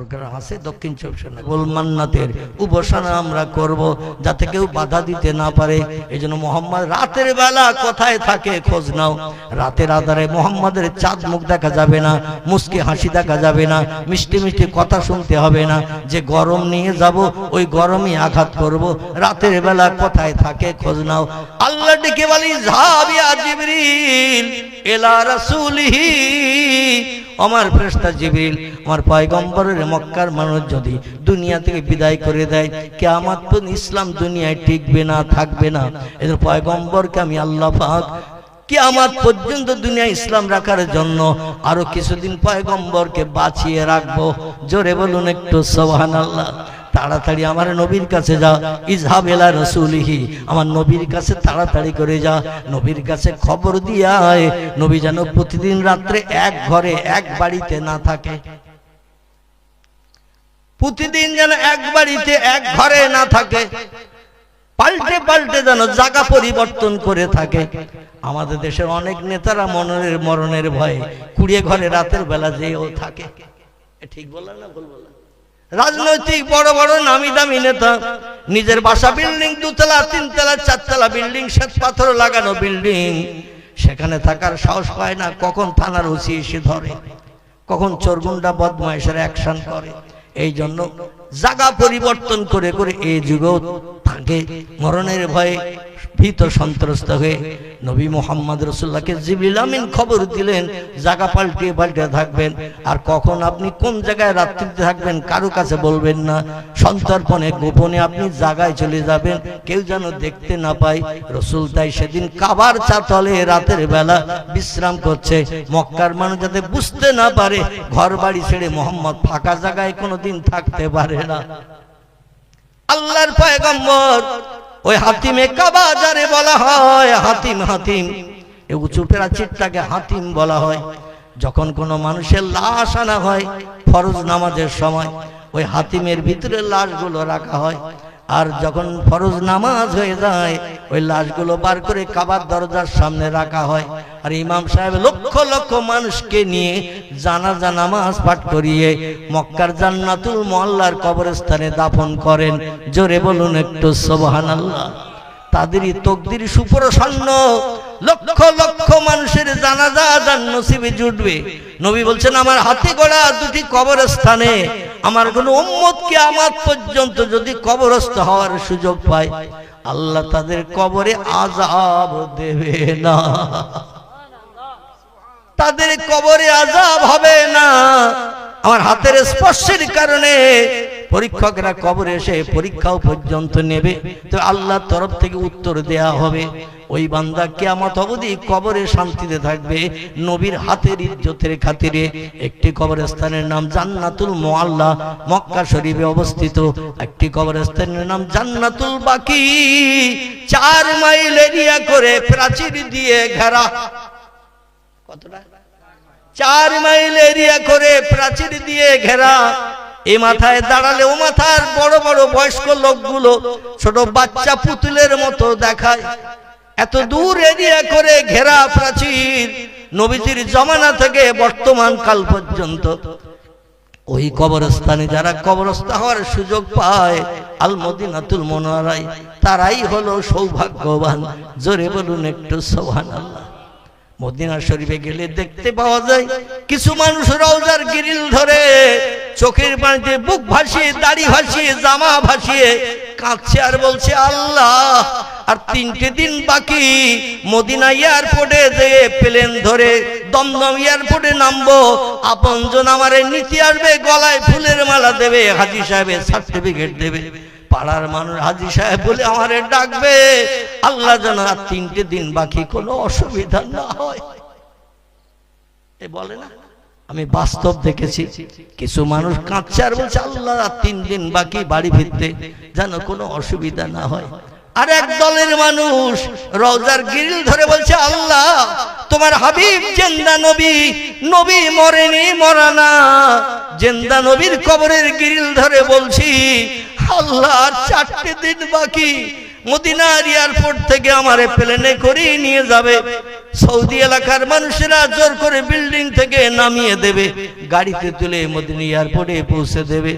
Programme আছে দক্ষিণ চব্বিশ পরগনা। গোল মান্নাতের উপাসনা আমরা করব যাতে কেউ বাধা দিতে না পারে। এই জন্য মোহাম্মদ, রাতের বেলা কোথায় থাকে খোঁজ নাও। রাতের আধারে মোহাম্মদের চাঁদ মুখ দেখা যাবে না মুসকে হাসি দেখা যাবে না, মিষ্টি মিষ্টি কথা শুনতে হবে না। যে গরম নিয়ে যাব, ওই গরমই আঘাত করব। রাতের বেলা কোথায় থাকে খোঁজ নাও। আল্লাহ ডেকে বলি এলা রাসূলিহি। আমার ফেরেশতা জিবরিল, আমার পয়গম্বরের মক্কার মানুষ যদি দুনিয়া থেকে বিদায় করে দেয় কে আমার তো ইসলাম দুনিয়ায় টিকবে না, থাকবে না। এদের পয়গম্বরকে আমি আল্লাহ পাক কিয়ামত পর্যন্ত দুনিয়া ইসলাম রাখার জন্য আরও কিছুদিন পয়গম্বরকে বাঁচিয়ে রাখব। জোরে বলুন একটু, সুবহানাল্লাহ। তাড়াতাড়ি আমার নবীর কাছে যা। ইজহাব এলা রসুলিহি, আমার নবীর কাছে তাড়াতাড়ি করে যা। নবীর কাছে খবর দিয়ে আয়, নবী যেন প্রতিদিন রাত্রে এক ঘরে এক বাড়িতে না থাকে। প্রতিদিন যেন এক বাড়িতে এক ঘরে না থাকে। পাল্টে পাল্টে যেন জায়গা পরিবর্তন করে থাকে। আমাদের দেশের অনেক নেতারা মনের, মরণের ভয়ে কুড়িয়ে ঘরে রাতের বেলা যেও থাকে। ঠিক বললাম না ভুল বললাম? রাজনৈতিক বড় বড় নামি দামি নেতা, নিজের বাসা বিল্ডিং, দুতলা, তিনতলা, চারতলা বিল্ডিং, শ্বেত পাথর লাগানো বিল্ডিং, সেখানে থাকার সাহস পায় না, কখন থানার ওসি এসে ধরে, কখন চোরগুন্ডা বদমাইশের অ্যাকশন করে এই জন্য জায়গা পরিবর্তন করে করে এই যুগেও থাকে মরণের ভয়ে ভীত সন্ত্রস্ত হয়ে নবী মোহাম্মদ রসুল্লাহকে জিবরিল আমিন খবর দিলেন, জায়গা পাল্টিয়ে পাল্টে থাকবেন। আর কখন আপনি কোন জায়গায় রাত্রিতে থাকবেন কারও কাছে বলবেন না। সন্তর্পণে, গোপনে আপনি জায়গায় চলে যাবেন, কেউ যেন দেখতে না পায়। রসুল তাই সেদিন কাবার চাতলে রাতের বেলা বিশ্রাম করছে। মক্কার মানুষ যাতে বুঝতে না পারে ঘর বাড়ি ছেড়ে মোহাম্মদ ফাঁকা জায়গায় কোনোদিন থাকতে পারে না। আল্লাহর পয়গম্বর ওই হাতিমে কাবা যারে বলা হয়, হাতিম হাতিম। এ উঁচু প্রাচীরটাকে হাতিম বলা হয়। যখন কোনো মানুষের লাশ আনা হয়, ফরজ নামাজের সময়, ওই হাতিমের ভিতরে লাশগুলো রাখা হয়। আর যখন ফরজ নামাজ হয়ে যায়, ওই লাশগুলো বার করে কাবার দরজার সামনে রাখা হয়। আর ইমাম সাহেব লক্ষ লক্ষ মানুষকে নিয়ে জানাজা নামাজ পাঠ করিয়ে মক্কার জান্নাতুল মোয়াল্লার কবরস্থানে দাফন করেন। জোরে বলুন একটু, সুবহানাল্লাহ। তাদেরই তকদির সুপ্রসন্ন। লক্ষ লক্ষ মানুষের জানাজা যার নসিবে জুটবে। নবী বলছেন, আমার হাতে গড়া দুটি কবরস্থানে আমার কোন উম্মতকে আমার পর্যন্ত যদি কবরস্থ হওয়ার সুযোগ পায়, আল্লাহ তাদের কবরে আজাব দেবে না। তাদের কবরে আজাব হবে না। আমার হাতের স্পর্শের কারণে পরীক্ষকরা কবরে এসে পরীক্ষাও পর্যন্ত নেবে। তো আল্লাহর তরফ থেকে উত্তর দেয়া হবে। ওই বান্দা কেয়ামত অবধি কবরে শান্তিতে থাকবে, নবীর হাতের ইজ্জতের খাতিরে। একটি কবরস্থানের নাম জান্নাতুল মোয়াল্লা মক্কা শরীফে অবস্থিত। একটি কবরস্থানের নাম জান্নাতুল বাকি। চার মাইল এরিয়া করে প্রাচীর দিয়ে ঘেরা। কতটা? চার মাইল এরিয়া করে প্রাচীর দিয়ে ঘেরা। এ মাথায় দাঁড়ালে ও মাথার বড় বড় বয়স্ক লোকগুলো ছোট বাচ্চা পুতুলের মতো দেখায়। এত দূর এরিয়া করে ঘেরা প্রাচীর নবীজির জমানা থেকে বর্তমান কাল পর্যন্ত। ওই কবরস্থানে যারা কবরস্থ হওয়ার সুযোগ পায় আল মদিনাতুল মনোয়ারাই তারাই হলো সৌভাগ্যবান। জোরে বলুন একটু সোহান আল্লাহ মদিনা শরীফে গেলে দেখতে পাওয়া যায়, কিছু মানুষ রওজার গিরিল ধরে চোখের পানিতে বুক ভাসিয়ে, দাড়ি ভাসিয়ে, জামা ভাসিয়ে কাঁদছে আর বলছে, আল্লাহ, আর তিনটে দিন বাকি, মদিনা এয়ারপোর্টে যেয়ে প্লেন ধরে দমদম এয়ারপোর্টে নামবো, আপনজন আমারে নীতি আসবে, গলায় ফুলের মালা দেবে, হাজি সাহেবের সার্টিফিকেট দেবে। পাড়ার মানুষ হাজি সাহেব বলে আমারে ডাকবে। আল্লাহ আর তিনটে দিন বাকি কোনো অসুবিধা না হয়। এ বলে না, আমি বাস্তব দেখেছি, কিছু মানুষ কাঁদছে আর বলছে, আল্লাহ তিন দিন বাকি বাড়ি ফিরতে যেন কোনো অসুবিধা না হয়। আর এক দলের মানুষ রওজার গিরিল ধরে বলছে, আল্লাহ, তোমার হাবিব জেন্দা নবী নবী মরেনি মরানা জেন্দা নবীর কবরের গিরিল ধরে বলছি আল্লাহ চারটে দিন বাকি। মদিনার এয়ারপোর্ট থেকে আমারে প্লেনে করে নিয়ে যাবে। সৌদি এলাকার মানুষেরা জোর করে বিল্ডিং থেকে নামিয়ে দেবে। গাড়িতে তুলে মদিনী এয়ারপোর্টে পৌঁছে দেবে।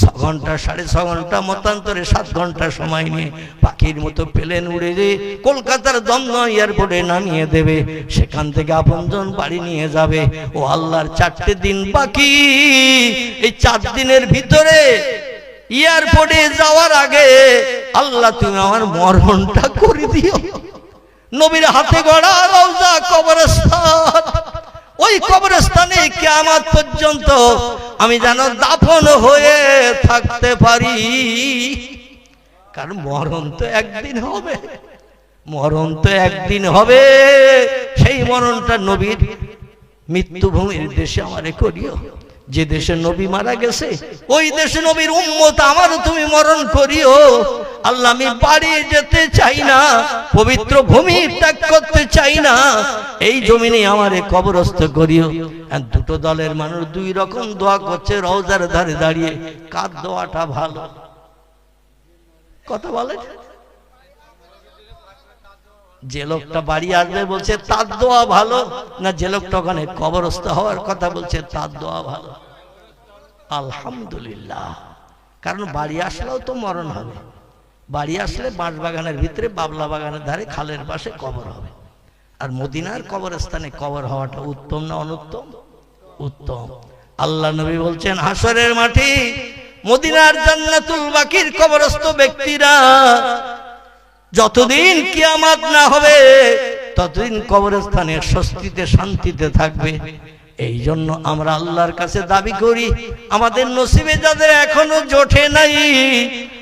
ছ ঘণ্টা, সাড়ে ছ ঘণ্টা মতান্তরে সাত ঘণ্টা সময় নিয়ে পাখির মতো প্লেন উড়ে যে কলকাতার দমদম এয়ারপোর্টে নামিয়ে দেবে। সেখান থেকে আপনজন বাড়ি নিয়ে যাবে। ও আল্লাহর চারটে দিন বাকি। এই চার দিনের ভিতরে এয়ারপোর্টে যাওয়ার আগে, আল্লাহ তুমি আমার মরণটা করে দিও। নবীর হাতে গড়া রওজা কবরস্থান। ওই কবরস্থানে কিয়ামত পর্যন্ত আমি যেন দাফন হয়ে থাকতে পারি। কারণ মরণ তো একদিন হবে। মরণ তো একদিন হবে। সেই মরণটা নবীর মৃত্যুভূমির দেশে আমারে করিও। যে দেশে নবী মারা গেছে ওই দেশে নবীর উম্মত আমারও তুমি মরণ করিও। আল্লাহ আমি বাড়ি যেতে চাই না পবিত্র ভূমি ত্যাগ করতে চাই না এই জমিনে আমারে কবরস্থ করিও। দুটো দলের মানুষ দুই রকম দোয়া করছে রওজার ধারে দাঁড়িয়ে। কার দোয়াটা ভালো? কথা বলে যে লোকটা বাড়ি আসবে বলছে, তার দোয়া ভালো? না, যে লোকটা ওখানে কবরস্থ হওয়ার কথা বলছে, তার দোয়া ভালো। আলহামদুলিল্লাহ। কারণ বাড়ি আসলেও তো মরণ হবে। বাড়ি আসলে বাঁশ বাগানের ভিতরে বাবলা বাগানের ধারে খালের পাশে কবর হবে। আর মদিনার কবরস্থানে কবর হওয়াটা উত্তম না অনুত্তম? উত্তম। আল্লাহ নবী বলছেন হাসরের মাটি মদিনার জান্নাতুল বাকির কবরস্থ ব্যক্তিরা যতদিন কিয়ামাত না হবে ততদিন কবরস্থানে স্বস্তিতে শান্তিতে থাকবে। এই জন্য আমরা আল্লাহর কাছে দাবি করি আমাদের নসিবে যাদের এখনও জোটে নাই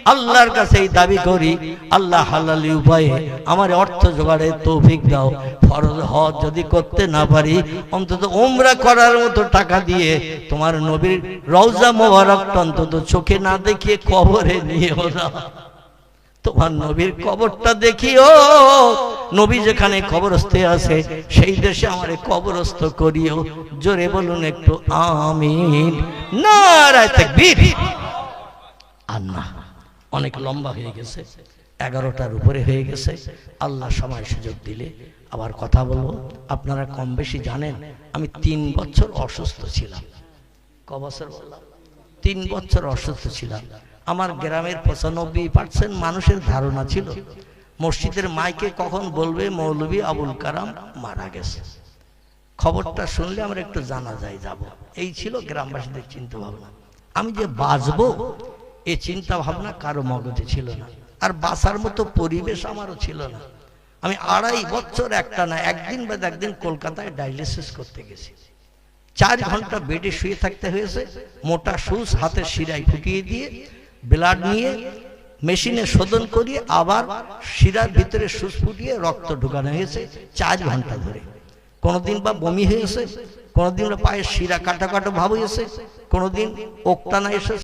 আল্লাহর কাছে এই দাবি করি আল্লাহ হালালি উপায়ে আমার অর্থ জোগাড়ে তৌফিক দাও। ফরজ হজ যদি করতে না পারি অন্তত ওমরা করার মতো টাকা দিয়ে তোমার নবীর রওজা মোবারকটা অন্তত চোখে না দেখিয়ে কবরে নিয়ে ওরা তোমার নবীর কবরটা দেখিও। নবী যেখানে কবরস্থে আছে, সেই দেশে আমার কবরস্থ করিও। জোরে বলুন একটু, আমিন। তাকবীর। না, অনেক লম্বা হয়ে গেছে, এগারোটার উপরে হয়ে গেছে। আল্লাহ সময় সুযোগ দিলে। আবার কথা বলব, আপনারা কম বেশি জানেন, আমি তিন বছর অসুস্থ ছিলাম। ক বছর বললাম? তিন বছর অসুস্থ ছিলাম। আমার গ্রামের পঁচানব্বই পার্সেন্ট মানুষের ধারণা ছিল, মসজিদের মাইকে কখন বলবে মৌলবী আবুল কারাম মারা গেছে। খবরটা শুনলে আমরা একটু জানা যায় যাব। এই ছিল গ্রামবাসীদের চিন্তা ভাবনা আমি যে বাঁচবো, এ চিন্তা ভাবনা কারও মগজে ছিল না। আর বাঁচার মতো পরিবেশ আমারও ছিল না। আমি আড়াই বছর একটা না একদিন বাদ একদিন কলকাতায় ডায়ালিসিস করতে গেছি। চার ঘণ্টা বেডে শুয়ে থাকতে হয়েছে, মোটা সুস হাতে শিরায় ফুটিয়ে দিয়ে ব্লাড নিয়ে মেশিনে শোধন করিয়ে আবার শিরার ভিতরে সুস ফুটিয়ে রক্ত ঢুকানো হয়েছে চার ঘণ্টা ধরে। কোনোদিন বা বমি হয়েছে, কোনোদিন পায়ের শিরা কাটা কাটা ভাব হয়েছে, কোনোদিন ওকটানা এসে